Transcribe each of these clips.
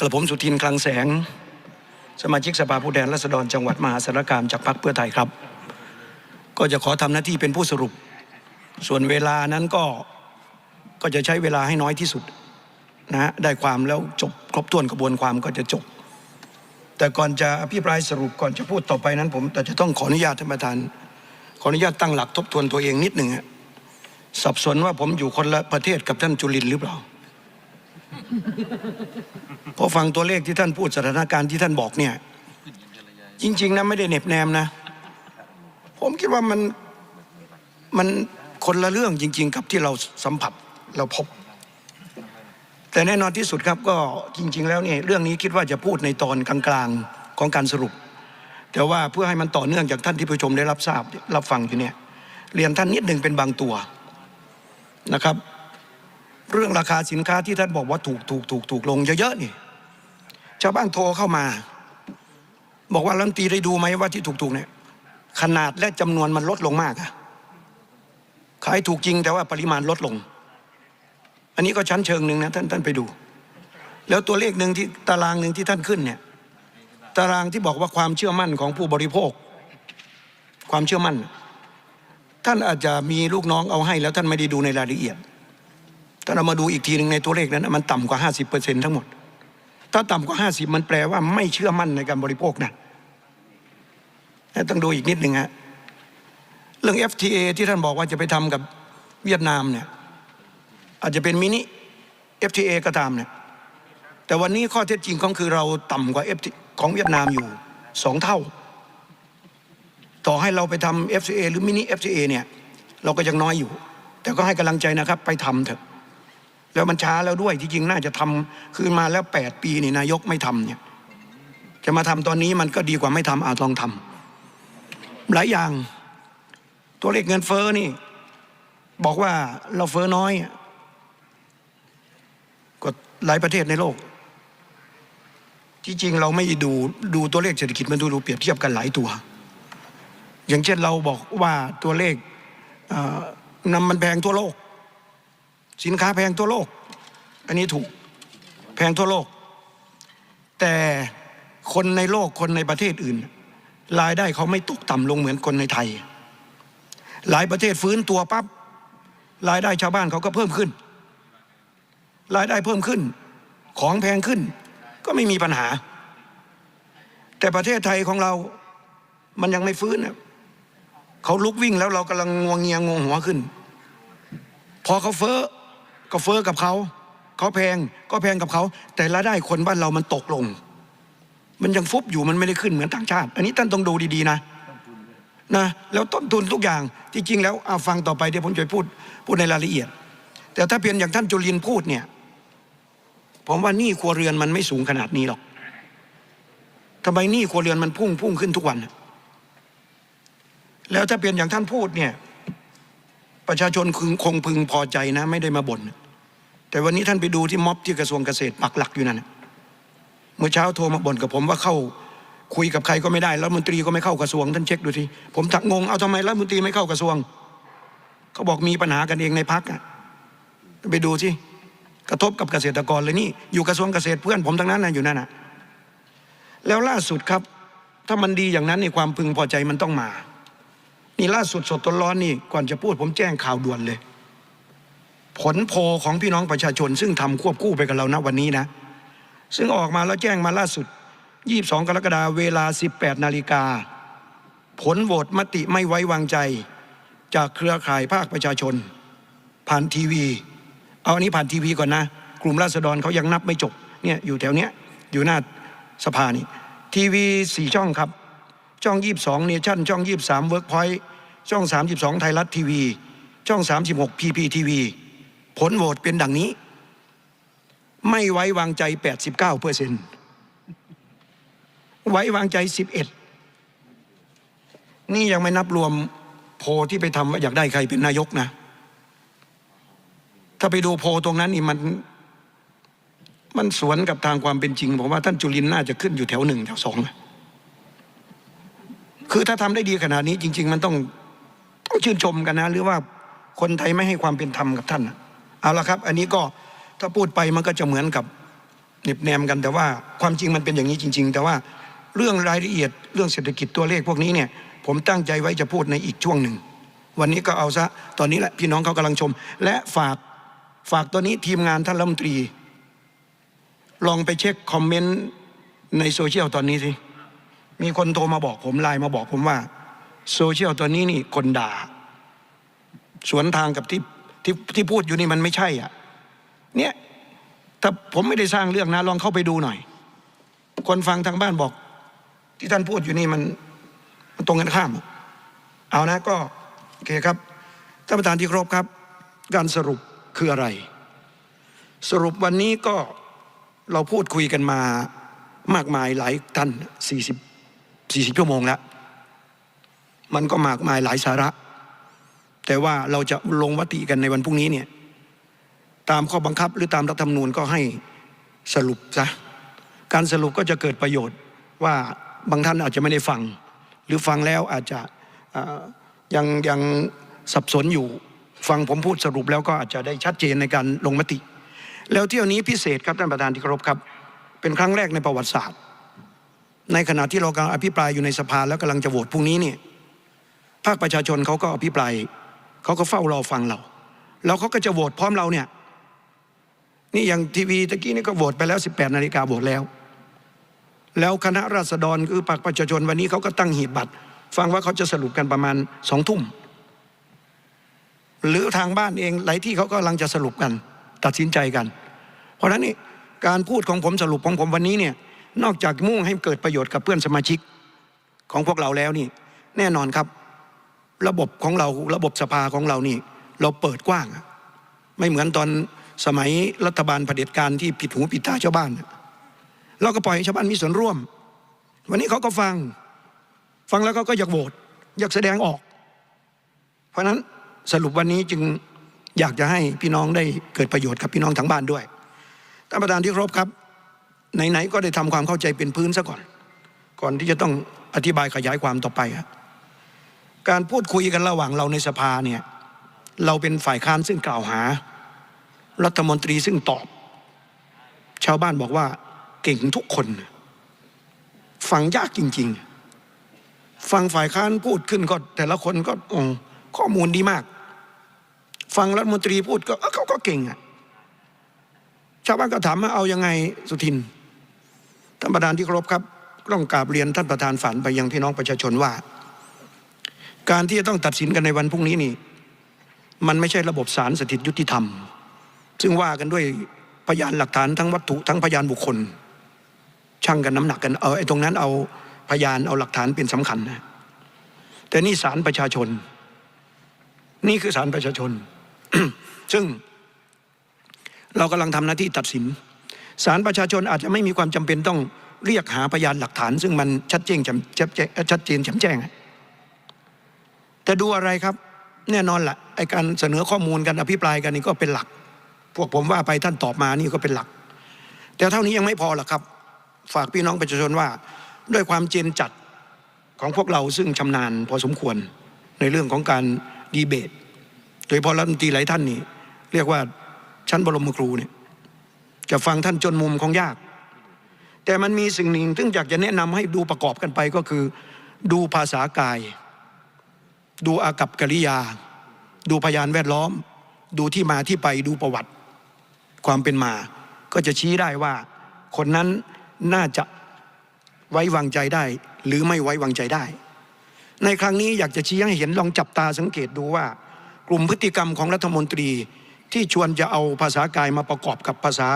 กระผมสุทินคลังแสง สมาชิกสภาผู้แทนราษฎรจังหวัดมหาสารคามจากพรรคเพื่อไทยครับ ก็จะขอทำหน้าที่เป็นผู้สรุป ส่วนเวลานั้นก็ก็จะใช้เวลาให้น้อยที่สุดนะฮะได้ความแล้วจบครบถ้วนกระบวนความก็จะจบ แต่ก่อนจะอภิปรายสรุปก่อนจะพูดต่อไปนั้น ผมแต่จะต้องขออนุญาตท่านประธาน ขออนุญาตตั้งหลักทบทวนตัวเองนิดหนึ่งฮะสับสนว่าผมอยู่คนละประเทศกับท่านจุลินหรือเปล่า พอฟังตัวเลขที่ท่านพูดสถานการณ์ที่ท่านบอกเนี่ย จริง ๆนะไม่ได้เหน็บแนมนะ ผมคิดว่ามันมันคนละเรื่องจริง ๆ กับที่เราสัมผัสเราพบ แต่แน่นอนที่สุดครับก็จริง ๆ แล้วเนี่ยเรื่องนี้คิดว่าจะพูดในตอนกลางๆของการสรุป แต่ว่าเพื่อให้มันต่อเนื่องจากท่านที่ผู้ชมได้รับทราบรับฟังอยู่เนี่ยเรียนท่านนิดหนึ่งเป็นบางตัวนะครับ เรื่องราคาสินค้าที่ท่านบอกว่าถูกถูกถูกถูกลงเยอะๆนี่ ชาวบ้านโทรเข้ามา บอกว่ารัฐมตีได้ดูไหมว่าที่ถูกถูกเนี่ย ขนาดและจำนวนมันลดลงมากอะขายถูกจริงแต่ว่าปริมาณลดลง อันนี้ก็ชั้นเชิงหนึ่งนะท่านท่านไปดู แล้วตัวเลขหนึ่งที่ตารางหนึ่งที่ท่านขึ้นเนี่ย ตารางที่บอกว่าความเชื่อมั่นของผู้บริโภค ความเชื่อมั่น ท่านอาจจะมีลูกน้องเอาให้แล้วท่านไม่ได้ดูในรายละเอียด ถ้าเรามาดูอีกทีหนึ่งในตัวเลขนั้น มันต่ำกว่า 50%ทั้งหมด ถ้าต่ำกว่า 50 มันแปลว่าไม่เชื่อมั่นในการบริโภคนะต้องดูอีกนิดหนึ่งฮะเรื่อง FTA ที่ท่านบอกว่าจะไปทำกับเวียดนามเนี่ยอาจจะเป็นมินิ FTA ก็ตามเนี่ยแต่วันนี้ข้อเท็จจริงก็คือเราต่ำกว่า FTA ของเวียดนามอยู่สองเท่า ต่อให้เราไปทำ FTA หรือมินิ FTA เนี่ยเราก็ยังน้อยอยู่ แต่ก็ให้กำลังใจนะครับไปทำเถอะ แล้วมันช้าแล้วด้วยที่จริงน่าจะทำคือมาแล้วแปดปีนี่นายกไม่ทำเนี่ยจะมาทำตอนนี้มันก็ดีกว่าไม่ทำอาจลองทำหลายอย่าง ตัวเลขเงินเฟ้อนี่ บอกว่าเราเฟ้อน้อยกว่าหลายประเทศในโลก ที่จริงเราไม่ดูดูตัวเลขเศรษฐกิจมันดูดูเปรียบเทียบกันหลายตัว อย่างเช่นเราบอกว่าตัวเลขน้ำมันแพงทั่วโลก สินค้าแพงทั่วโลก อันนี้ถูกแพงทั่วโลก แต่คนในโลกคนในประเทศอื่น รายได้เขาไม่ตกต่ำลงเหมือนคนในไทย หลายประเทศฟื้นตัวปั๊บรายได้ชาวบ้านเขาก็เพิ่มขึ้น รายได้เพิ่มขึ้น ของแพงขึ้น ก็ไม่มีปัญหา แต่ประเทศไทยของเรา มันยังไม่ฟื้นเขาลุกวิ่งแล้วเรากำลังงวงเงียงงงหัวขึ้น พอเขาเฟ้อ ก็เฟ้อกับเขาเขาแพงก็แพงกับเขา แต่รายได้คนบ้านเรามันตกลง มันยังฟุบอยู่มันไม่ได้ขึ้นเหมือนต่างชาติ อันนี้ท่านต้องดูดีๆนะนะแล้วต้นทุนทุกอย่างที่จริงแล้วเอาฟังต่อไปเดี๋ยวผมจะพูดพูดในรายละเอียด แต่ถ้าเพียงอย่างท่านจุลินพูดเนี่ย ผมว่านี้ครัวเรือนมันไม่สูงขนาดนี้หรอกทำไมหนี้ครัวเรือนมันพุ่งพุ่งขึ้นทุกวัน แล้วถ้าเปลี่ยนอย่างท่านพูดเนี่ย ประชาชนคงพึงพอใจนะ ไม่ได้มาบ่นแต่วันนี้ท่านไปดูที่ม็อบที่กระทรวงเกษตรปักหลักอยู่นั่นเมื่อเช้าโทรมาบ่นกับผมว่าเข้าคุยกับใครก็ไม่ได้แล้วมนตรีก็ไม่เข้ากระทรวง ท่านเช็คดูทีผมถักงงเอาทำไมรัฐมนตรีไม่เข้ากระทรวงเขาบอกมีปัญหากันเองในพักอะไปดูสิกระทบกับเกษตรกรเลยนี่อยู่กระทรวงเกษตรเพื่อนผมทั้งนั้นนะอยู่นั่นนะแล้วล่าสุดครับ ถ้ามันดีอย่างนั้นในความพึงพอใจมันต้องมา นี่ล่าสุดสดตร้อนนี่ก่อนจะพูดผมแจ้งข่าวด่วนเลย ผลโพของพี่น้องประชาชน ซึ่งทำควบคู่ไปกับเรานะวันนี้นะ ซึ่งออกมาแล้วแจ้งมาล่าสุด 22 กรกฎาเวลา 18 นาฬิกา ผลโหวตมติไม่ไว้วางใจ จากเครือข่ายภาคประชาชน ผ่านทีวี เอาอันนี้ผ่านทีวีก่อนนะ กลุ่มราษฎรเขายังนับไม่จบเนี่ยอยู่แถวเนี้ยอยู่หน้าสภานี่ทีวีสี่ช่องครับ ช่องยี่บสองเนชั่นช่องยี่บสามเวิร์กพอยต์ ช่องสามสิบสองไทยรัฐทีวี ช่องสามสิบหกพีพีทีวีผลโหวตเป็นดังนี้ ไม่ไว้วางใจแปดสิบเก้าเปอร์เซ็นต์ไว้วางใจสิบเอ็ดนี่ยังไม่นับรวมโพที่ไปทำว่าอยากได้ใครเป็นนายกนะ ถ้าไปดูโพตรงนั้นนี่มันมันสวนกับทางความเป็นจริงผมว่าท่านจุลินน่าจะขึ้นอยู่แถวหนึ่งแถวสองคือถ้าทำได้ดีขนาดนี้จริง ๆ มันต้อง ชื่นชมกันนะ หรือว่าคนไทยไม่ให้ความเป็นธรรมกับท่านเอาละครับ อันนี้ก็ถ้าพูดไปมันก็จะเหมือนกับเน็บแนมกันแต่ว่าความจริงมันเป็นอย่างนี้จริง ๆ แต่ว่าเรื่องรายละเอียดเรื่องเศรษฐกิจตัวเลขพวกนี้เนี่ยผมตั้งใจไว้จะพูดในอีกช่วงหนึ่ง วันนี้ก็เอาซะตอนนี้แหละพี่น้องเขากำลังชม และฝากฝากตัวนี้ทีมงานท่านรัฐมนตรี ลองไปเช็คคอมเมนต์ในโซเชียลตอนนี้สิมีคนโทรมาบอกผมไลน์มาบอกผมว่า โซเชียลตัวนี้นี่คนด่า สวนทางกับที่ที่ที่พูดอยู่นี่มันไม่ใช่อะเนี่ยถ้าผมไม่ได้สร้างเรื่องนะลองเข้าไปดูหน่อย คนฟังทางบ้านบอก ที่ท่านพูดอยู่นี่มันมันตรงกันข้าม เอานะก็โอเคครับท่านประธานที่ครพครับ การสรุปคืออะไร สรุปวันนี้ก็เราพูดคุยกันมามากมายหลายท่าน40 40ชั่วโมงแล้ว มันก็มากมายหลายสาระ แต่ว่าเราจะลงมติกันในวันพรุ่งนี้เนี่ยตามข้อบังคับหรือตามรัฐธรรมนูญก็ให้สรุปซะการสรุปก็จะเกิดประโยชน์ว่าบางท่านอาจจะไม่ได้ฟัง หรือฟังแล้วอาจจะยังยังสับสนอยู่ฟังผมพูดสรุปแล้วก็อาจจะได้ชัดเจนในการลงมติ แล้วเที่ยวนี้พิเศษครับท่านประธานที่เคารพครับ เป็นครั้งแรกในประวัติศาสตร์ ในขณะที่เรากำลังอภิปรายอยู่ในสภาแล้วกำลังจะโหวตพรุ่งนี้เนี่ยาคประชาชนเขาก็อภิปรายเขาก็เฝ้ารอฟังเราแล้วเขาก็จะโหวตพร้อมเราเนี่ย นี่อย่างทีวีตะกี้นี่ก็โหวตไปแล้ว 18นาฬิกาโหวตแล้ว แล้วคณะราษฎรคือภาคประชาชนวันนี้เขาก็ตั้งหีบบัตร ฟังว่าเขาจะสรุปกันประมาณสองทุ่ม หรือทางบ้านเองหลายที่เขาก็กำลังจะสรุปกัน ตัดสินใจกัน เพราะฉะนั้นนี่การพูดของผมสรุปของผมวันนี้เนี่ยนอกจากมุ่งให้เกิดประโยชน์กับเพื่อนสมาชิกของพวกเราแล้วนี่ แน่นอนครับ ระบบของเราระบบสภาของเรานี่ เราเปิดกว้าง ไม่เหมือนตอนสมัยรัฐบาลเผด็จการที่ผิดหูผิดตาชาวบ้านเราก็ปล่อยให้ชาวบ้านมีส่วนร่วม วันนี้เขาก็ฟัง ฟังแล้วเขาก็อยากโหวตอยากแสดงออก เพราะนั้นสรุปวันนี้จึงอยากจะให้พี่น้องได้เกิดประโยชน์กับพี่น้องทั้งบ้านด้วยท่านประธานที่เคารพครับไหนๆก็ได้ทำความเข้าใจเป็นพื้นซะก่อน ก่อนที่จะต้องอธิบายขยายความต่อไปอะ การพูดคุยกันระหว่างเราในสภาเนี่ยเราเป็นฝ่ายค้านซึ่งกล่าวหา รัฐมนตรีซึ่งตอบ ชาวบ้านบอกว่าเก่งทุกคน ฟังยากจริง ๆ ฟังฝ่ายค้านพูดขึ้นก็แต่ละคนก็ข้อมูลดีมาก ฟังรัฐมนตรีพูดก็เอ้าเขาก็เก่งอะชาวบ้านก็ถามว่าเอายังไงสุทินท่านประธานที่เคารพครับต้องกราบเรียนท่านประธานฝันไปยังพี่น้องประชาชนว่า การที่จะต้องตัดสินกันในวันพรุ่งนี้นี่ มันไม่ใช่ระบบศาลสถิตยุติธรรม ซึ่งว่ากันด้วยพยานหลักฐานทั้งวัตถุทั้งพยานบุคคล ช่างกันน้ำหนักกันเอาไอ้ตรงนั้นเอาพยานเอาหลักฐานเป็นสำคัญนะแต่นี่ศาลประชาชน นี่คือศาลประชาชน ซึ่งเรากำลังทำหน้าที่ตัดสินศาลประชาชนอาจจะไม่มีความจำเป็นต้องเรียกหาพยานหลักฐาน ซึ่งมันชัดเจนชัดเจนชัดเจนแจ่มแจ้ง แต่ดูอะไรครับแน่นอนละ่ะไอการเสนอข้อมูลกันอภิปรายกันนี่ก็เป็นหลัก พวกผมว่าไปท่านตอบมานี่ก็เป็นหลัก แต่เท่านี้ยังไม่พอหรอกครับ ฝากพี่น้องประชาชนว่า ด้วยความเจนจัดของพวกเราซึ่งชำนาญพอสมควรในเรื่องของการดีเบต โดยเฉพอรัฐมนตรีหลายท่านนี่เรียกว่าชั้นบรมครูเนี่ยจะฟังท่านจนมุมของยาก แต่มันมีสิ่งหนึ่งซึ่งอยากจะแนะนำให้ดูประกอบกันไปก็คือ ดูภาษากาย ดูอากับกิริยา ดูพยานแวดล้อม ดูที่มาที่ไปดูประวัติ ความเป็นมา ก็จะชี้ได้ว่า คนนั้นน่าจะไว้วางใจได้ หรือไม่ไว้วางใจได้ ในครั้งนี้อยากจะชี้ให้เห็นลองจับตาสังเกตดูว่า กลุ่มพฤติกรรมของรัฐมนตรีที่ชวนจะเอาภาษากายมาประกอบกับภาษา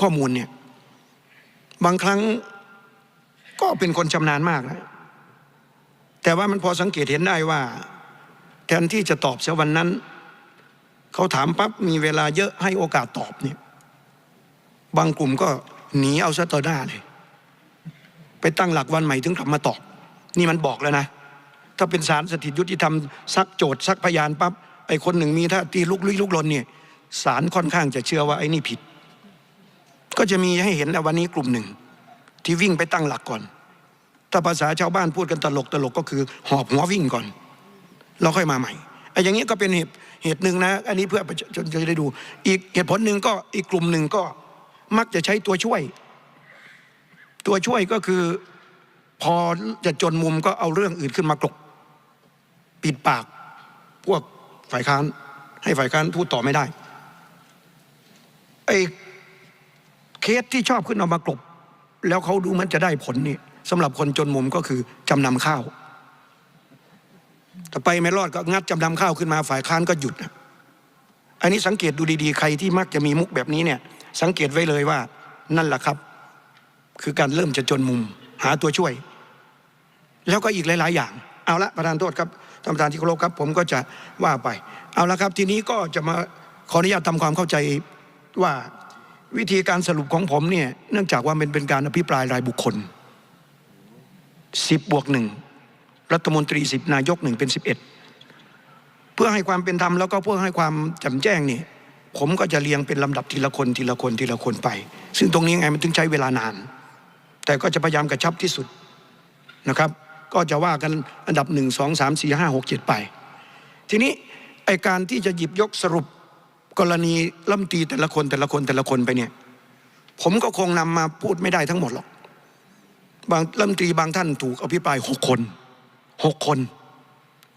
ข้อมูลเนี่ยบางครั้งก็เป็นคนชำนาญมากนะ แต่ว่ามันพอสังเกตเห็นได้ว่า แทนที่จะตอบเสียวันนั้น เขาถามปั๊บมีเวลาเยอะให้โอกาสตอบเนี่ยบางกลุ่มก็หนีเอาซะต่อหน้าเลย ไปตั้งหลักวันใหม่ถึงกลับมาตอบ นี่มันบอกแล้วนะ ถ้าเป็นศาลสถิตยุติธรรมซักโจทย์ซักพยานปั๊บไอ้คนหนึ่งมีท่าตีลุกลี้ลุกลนเนี่ยศาลค่อนข้างจะเชื่อว่าไอ้นี่ผิด ก็จะมีให้เห็นแล้ววันนี้กลุ่มหนึ่ง ที่วิ่งไปตั้งหลักก่อน ถ้าภาษาชาวบ้านพูดกันตลกตลกก็คือหอบหัววิ่งก่อนเราค่อยมาใหม่ไอ้อย่างนี้ก็เป็นเหตุเหตุหนึ่งนะ อันนี้เพื่อประชาชนจะได้ดู อีกเหตุผลหนึ่งก็อีกกลุ่มหนึ่งก็มักจะใช้ตัวช่วย ตัวช่วยก็คือพอจะจนมุมก็เอาเรื่องอื่นขึ้นมากลบปิดปาก พวกฝ่ายค้าน ให้ฝ่ายค้านพูดต่อไม่ได้ไอ้เคสที่ชอบขึ้นเอามากลบ แล้วเขาดูมันจะได้ผลนี่ สำหรับคนจนมุมก็คือจำนำข้าวแต่ไปไม่รอดก็งัดจำนำข้าวขึ้นมาฝ่ายค้านก็หยุดอันนี้สังเกตดูดีๆ ใครที่มักจะมีมุกแบบนี้เนี่ย สังเกตไว้เลยว่า นั่นแหละครับ คือการเริ่มจะจนมุม หาตัวช่วย แล้วก็อีกหลาย ๆ อย่าง เอาละประธานโทษครับท่านประธานที่เคารพครับ ผมก็จะว่าไป เอาละครับ ทีนี้ก็จะมาขออนุญาตทำความเข้าใจว่าวิธีการสรุปของผมเนี่ยเนื่องจากว่ามันเป็นการอภิปรายรายบุคคล สิบบวกหนึ่งรัฐมนตรีสิบนายกหนึ่งเป็นสิบเอ็ดเพื่อให้ความเป็นธรรมแล้วก็เพื่อให้ความจ่มแจ้งนี่ผมก็จะเรียงเป็นลำดับทีละคนทีละคนทีละคนไป ซึ่งตรงนี้ไงมันถึงใช้เวลานาน แต่ก็จะพยายามกระชับที่สุดนะครับ ก็จะว่ากันอันดับหนึ่งสองสามสี่ห้าหกเจ็ดไป ทีนี้ไอการที่จะหยิบยกสรุปกรณีลำตรีแต่ละคนแต่ละคนแต่ละคนไปเนี่ย ผมก็คงนำมาพูดไม่ได้ทั้งหมดหรอก บางลำตรีบางท่านถูกอภิปรายหกคนหกคน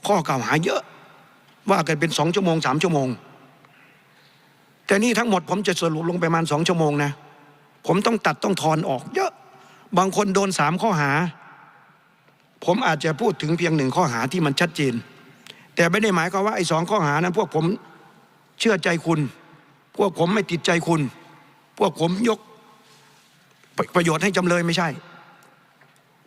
ข้อกล่าวหาเยอะ ว่ากันเป็นสองชั่วโมงสามชั่วโมง แต่นี่ทั้งหมดผมจะสรุปลงไปประมาณสองชั่วโมงนะ ผมต้องตัดต้องทอนออกเยอะ บางคนโดนสามข้อหา ผมอาจจะพูดถึงเพียงหนึ่งข้อหาที่มันชัดเจน แต่ไม่ได้หมายความว่าไอ้สองข้อหานั้นพวกผมเชื่อใจคุณ พวกผมไม่ติดใจคุณ พวกผมยกประโยชน์ให้จำเลยไม่ใช่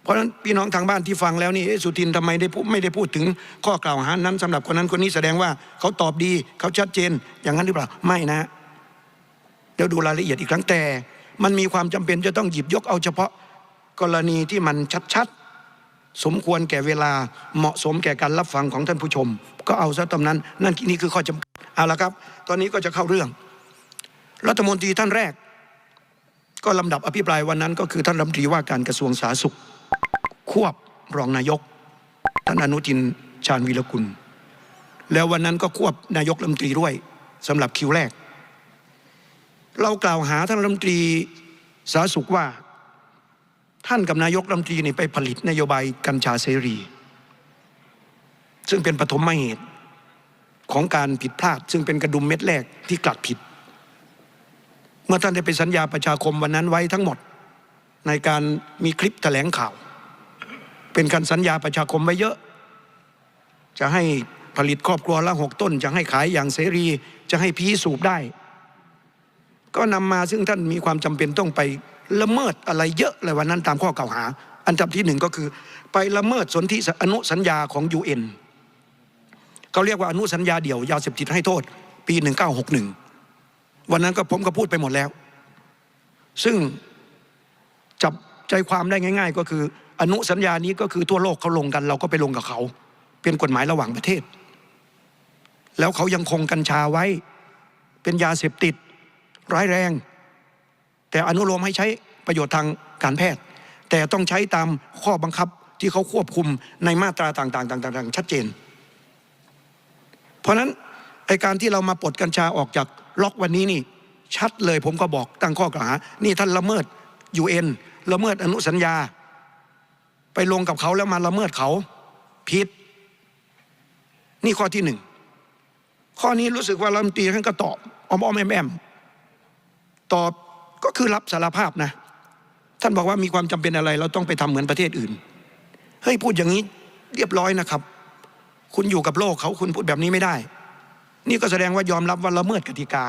เพราะฉะนั้นพี่น้องทางบ้านที่ฟังแล้วนี่สุทินทำไมได้พูดไม่ได้พูดถึงข้อกล่าวหานั้นสำหรับคนนั้นคนนี้แสดงว่าเขาตอบดีเขาชัดเจนอย่างนั้นหรือเปล่าไม่นะเดี๋ยวดูรายละเอียดอีกครั้งแต่ มันมีความจำเป็นจะต้องหยิบยกเอาเฉพาะกรณีที่มันชัดๆ สมควรแก่เวลาเหมาะสมแก่การรับฟังของท่านผู้ชม ก็เอาซะตำนั้น นั่นนี่คือข้อจำกัดเอาละครับ ตอนนี้ก็จะเข้าเรื่อง รัฐมนตรีท่านแรก ก็ลำดับอภิปรายวันนั้น ก็คือท่านรัฐมนตรีว่าการกระทรวงสาธารณสุข ควบรองนายกท่านอนุทินชาญวีรกุล แล้ววันนั้นก็ควบนายกรัฐมนตรีด้วยสำหรับคิวแรก เรากล่าวหาท่านรัฐมนตรีสาธารณสุขว่า ท่านกับนายกรัฐมนตรีนี่ไปผลิตนโยบายกัญชาเสรี ซึ่งเป็นปฐมเหตุของการผิดพลาด ซึ่งเป็นกระดุมเม็ดแรกที่กลัดผิด เมื่อท่านได้ไปสัญญาประชาคมวันนั้นไว้ทั้งหมด ในการมีคลิปแถลงข่าว เป็นการสัญญาประชาคมไว้เยอะ จะให้ผลิตครอบครัวละหกต้น จะให้ขายอย่างเสรี จะให้พีสูบได้ ก็นำมาซึ่งท่านมีความจำเป็นต้องไปละเมิดอะไรเยอะเลยวันนั้นตามข้อกล่าวหา อันดับที่หนึ่งก็คือ ไปละเมิดสนธิอนุสัญญาของ UN เขาเรียกว่าอนุสัญญาเดี่ยวยาเสพติดให้โทษ ปี 1961 วันนั้นก็ผมก็พูดไปหมดแล้ว ซึ่ง จับใจความได้ง่าย ๆ ก็คือ อนุสัญญานี้ก็คือทั่วโลกเขาลงกัน เราก็ไปลงกับเขา เป็นกฎหมายระหว่างประเทศ แล้วเขายังคงกัญชาไว้ เป็นยาเสพติด ร้ายแรง แต่อนุโลมให้ใช้ประโยชน์ทางการแพทย์ แต่ต้องใช้ตามข้อบังคับที่เขาควบคุมในมาตราต่างๆต่างๆชัดเจน เพราะนั้นไอการที่เรามาปลดกัญชาออกจากล็อกวันนี้นี่ ชัดเลยผมก็บอกตั้งข้อกล่าวหา นี่ท่านละเมิด ยูเอ็นละเมิดอนุสัญญา ไปลงกับเขาแล้วมาละเมิดเขาผิด นี่ข้อที่หนึ่งข้อนี้รู้สึกว่ารัฐมนตรีท่านก็ตอบออมอมแอมแอมตอบก็คือรับสารภาพนะ ท่านบอกว่ามีความจำเป็นอะไร เราต้องไปทำเหมือนประเทศอื่นเฮ้ยพูดอย่างนี้เรียบร้อยนะครับ คุณอยู่กับโลกเขาคุณพูดแบบนี้ไม่ได้ นี่ก็แสดงว่ายอมรับว่าละเมิดกติกา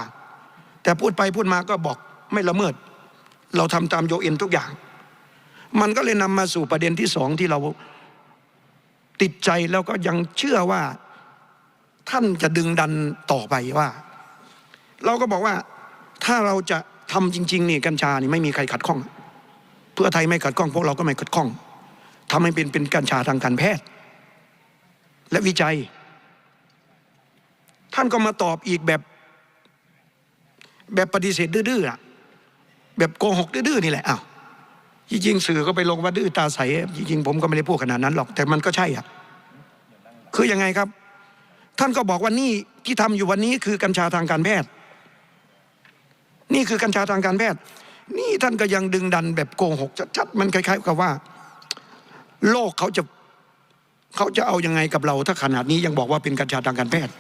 แต่พูดไปพูดมาก็บอกไม่ละเมิด เราทำตามโยเอ็นทุกอย่าง มันก็เลยนำมาสู่ประเด็นที่สองที่เราติดใจแล้วก็ยังเชื่อว่าท่านจะดึงดันต่อไปว่า เราก็บอกว่าถ้าเราจะทำจริงๆนี่กัญชานี่ไม่มีใครขัดข้อง เพื่อไทยไม่ขัดข้องพวกเราก็ไม่ขัดข้องทำให้เป็นเป็นกัญชาทางการแพทย์ และวิจัย ท่านก็มาตอบอีกแบบ แบบปฏิเสธดื้อๆอะ แบบโกหกดื้อๆนี่แหละอ้าวจริงๆสื่อก็ไปลงว่าดื้อตาใสจริงๆผมก็ไม่ได้พูดขนาดนั้นหรอกแต่มันก็ใช่อะคือยังไงครับ ท่านก็บอกว่านี่ที่ทำอยู่วันนี้คือกัญชาทางการแพทย์ นี่คือกัญชาทางการแพทย์ นี่ท่านก็ยังดึงดันแบบโกหกชัดๆมันคล้ายๆกับว่า โลกเขาจะเขาจะเอายังไงกับเราถ้าขนาดนี้ยังบอกว่าเป็นกัญชาทางการแพทย์